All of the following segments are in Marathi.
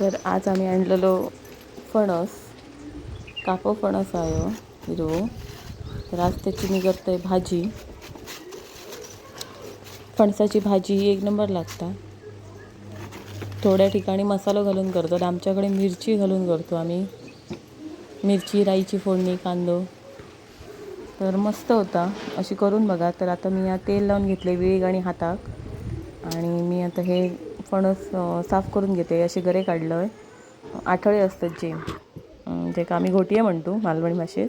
तर आज आम्ही आणलेलो फणस कापो फणस आहे हो, हिरवो तर आज त्याची मी करते भाजी. फणसाची भाजी ही एक नंबर लागता. थोड्या ठिकाणी मसालो घालून करतात आमच्याकडे मिरची घालून करतो आम्ही. मिरची राईची फोडणी कांदो. तर मस्त होता. अशी करून बघा. तर आता मी या तेल लावून घेतले वेग आणि हाताक. आणि मी आता हे फणस साफ करून घेते असे गरे काढलं आहे आठवडे असतात जे जे का आम्ही घोटिये म्हणतो मालवणी भाषेत.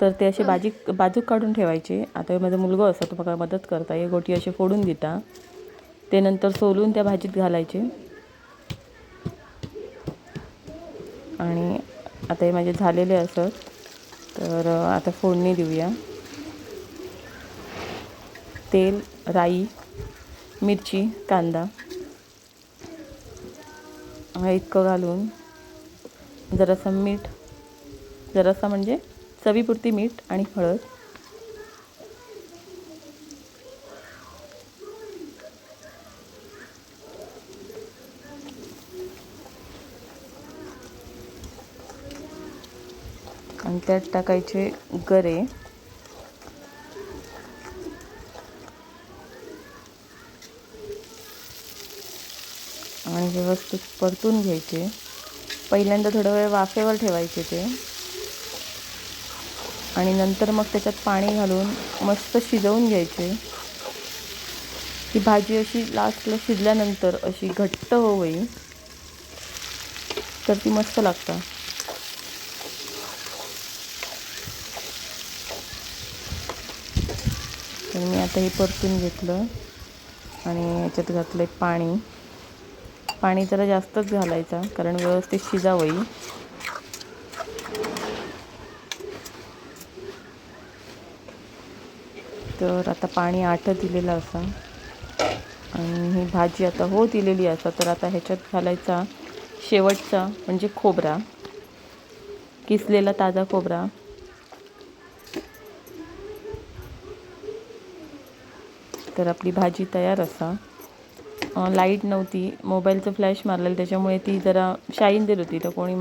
तर ते असे बाजीक बाजूक काढून ठेवायचे. आता माझा मुलगा असतो तो बघा मदत करता हे गोटी असे फोडून घेता ते नंतर सोलून त्या भाजीत घालायचे. आणि आता हे माझे झालेले असत. तर आता फोडणी देऊया. तेल राई मिरची कांदा. इतकं घालून. जरासं मीठ जरासं म्हणजे चवीपुरती मीठ आणि हळद. आणि त्यात टाकायचे गरे. आणि व्यवस्थित परतून घ्यायचे. पहिल्यांदा थोडा वेळ वाफेवर ठेवायचे ते. आणि नंतर मग त्याच्यात पाणी घालून मस्त शिजवून घ्यायचे. ही भाजी अशी लास्टला शिजल्यानंतर अशी घट्ट होई तर ती मस्त लागतं तर मी आता हे परतून घेतलं. आणि याच्यात घातलं पाणी. पाणी जरा जास्तच घालायचं कारण व्यवस्थित शिजावं तर आता पाणी आटत दिलेलं असं. आणि ही भाजी आता हो दिलेली असा तर आता ह्याच्यात घालायचा शेवटचा म्हणजे खोबरा. किसलेला ताजा खोबरा. तर आपली भाजी तयार असा. लाइट नव्हती. मोबाईलचं फ्लॅश मारलेलं त्याच्यामुळे ती जरा शाईन देत होती. तर कोणी